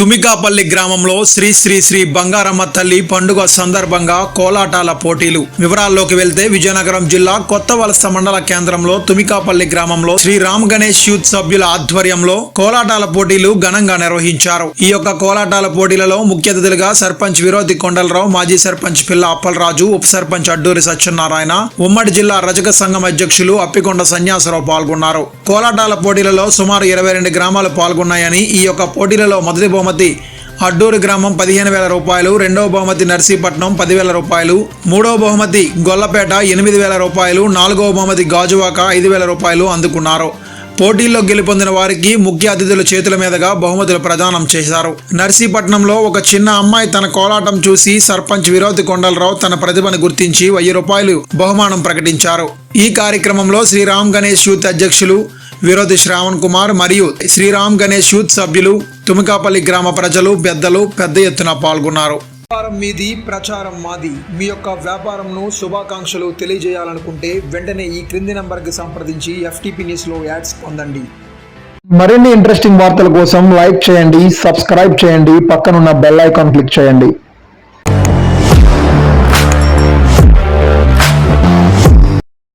తుమికాపల్లి గ్రామంలో శ్రీ శ్రీ శ్రీ బంగారమ్మ తల్లి పండుగ సందర్భంగా కోలాటాల పోటీలు. వివరాల్లోకి వెళ్తే విజయనగరం జిల్లా కొత్త వలస మండల కేంద్రంలో తుమికాపల్లి గ్రామంలో శ్రీ రామ్ గణేష్ యూత్ సభ్యుల ఆధ్వర్యంలో కోలాటాల పోటీలు ఘనంగా నిర్వహించారు. ఈ యొక్క కోలాటాల పోటీలలో ముఖ్య అతిథులుగా సర్పంచ్ విరోధి కొండలరావు మాజీ సర్పంచ్ పిల్ల అప్పలరాజు ఉప సర్పంచ్ అడ్డూరి సత్యనారాయణ ఉమ్మడి జిల్లా రజక సంఘం అధ్యక్షులు అప్పికొండ సన్యాసరావు పాల్గొన్నారు. కోలాటాల పోటీలలో సుమారు ఇరవై రెండు గ్రామాలు పాల్గొన్నాయని ఈ యొక్క పోటీలలో మొదటి బహుమతి అడ్డూరు గ్రామం పదిహేను వేల రూపాయలు రెండవ బహుమతి నర్సీపట్నం పదివేల రూపాయలు మూడవ బహుమతి గొల్లపేట ఎనిమిది వేల రూపాయలు నాలుగవ బహుమతి గాజువాక ఐదు వేల రూపాయలు అందుకున్నారు. పోటీల్లో గెలుపొందిన వారికి ముఖ్య అతిథుల చేతుల మీదుగా బహుమతులు ప్రదానం చేశారు. నర్సీపట్నంలో ఒక చిన్న అమ్మాయి తన కోలాటం చూసి సర్పంచ్ విరోతి కొండలరావు తన ప్రతిభను గుర్తించి వెయ్యి రూపాయలు బహుమానం ప్రకటించారు. ఈ కార్యక్రమంలో శ్రీరామ్ గణేష్ యూత్ అధ్యక్షులు విరోధి శ్రావణ్ కుమార్ మరియు శ్రీరామ్ గణేష్ యూత్ సభ్యులు తుమికాపల్లి గ్రామ ప్రజలు పెద్దలు పెద్ద ఎత్తున పాల్గొన్నారు. వ్యాపారం మీది ప్రచారం మాది. మీ యొక్క వ్యాపారంను శుభాకాంక్షలు తెలియజేయాలనుకుంటే వెంటనే ఈ క్రింది నంబర్కి సంప్రదించి ఎఫ్టీపీ న్యూస్లో యాడ్స్ పొందండి. మరిన్ని ఇంట్రెస్టింగ్ వార్తల కోసం లైక్ చేయండి సబ్స్క్రైబ్ చేయండి పక్కనున్న బెల్ ఐకాన్ క్లిక్ చేయండి.